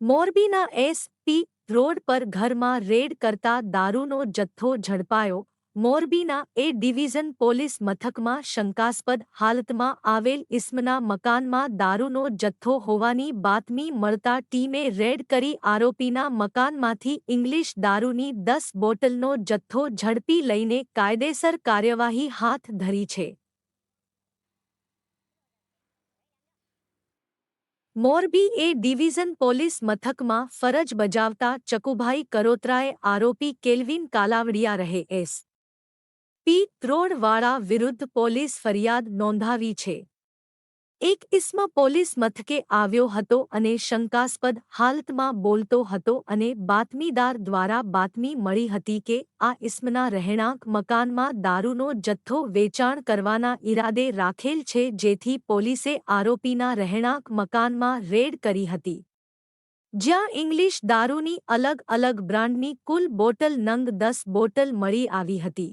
મોરબીના S P road પર ઘરમાં રેડ કરતા દારૂનો જથ્થો ઝડપાયો. મોરબીના એ ડિવિઝન પોલીસ મથકમાં શંકાસ્પદ હાલતમાં આવેલ ઇસ્મના મકાનમાં દારૂનો જથ્થો હોવાની બાતમી મળતા ટીમે રેડ કરી આરોપીના મકાનમાંથી ઇંગ્લિશ દારૂની દસ બોટલનો જથ્થો ઝડપી લઈને કાયદેસર કાર્યવાહી હાથ ધરી છે. મોરબી એ ડિવિઝન પોલીસ મથકમાં ફરજ બજાવતા ચકુભાઈ કરોત્રાએ આરોપી કેલ્વિન કાલાવડિયા રહે એસ. પી. ત્રોડવાળા વિરુદ્ધ પોલીસ ફરિયાદ નોંધાવી છે. એક ઇસ્મ પોલીસ મથકે આવ્યો હતો અને શંકાસ્પદ હાલતમાં બોલતો હતો અને બાતમીદાર દ્વારા બાતમી મળી હતી કે આ ઇસ્મના રહેણાંક મકાનમાં દારૂનો જથ્થો વેચાણ કરવાના ઈરાદે રાખેલ છે જેથી પોલીસે આરોપીના રહેણાંક મકાનમાં રેડ કરી હતી. જ્યાં ઇંગ્લિશ દારૂની અલગ અલગ બ્રાન્ડની કુલ બોટલ નંગ દસ બોટલ મળી આવી હતી.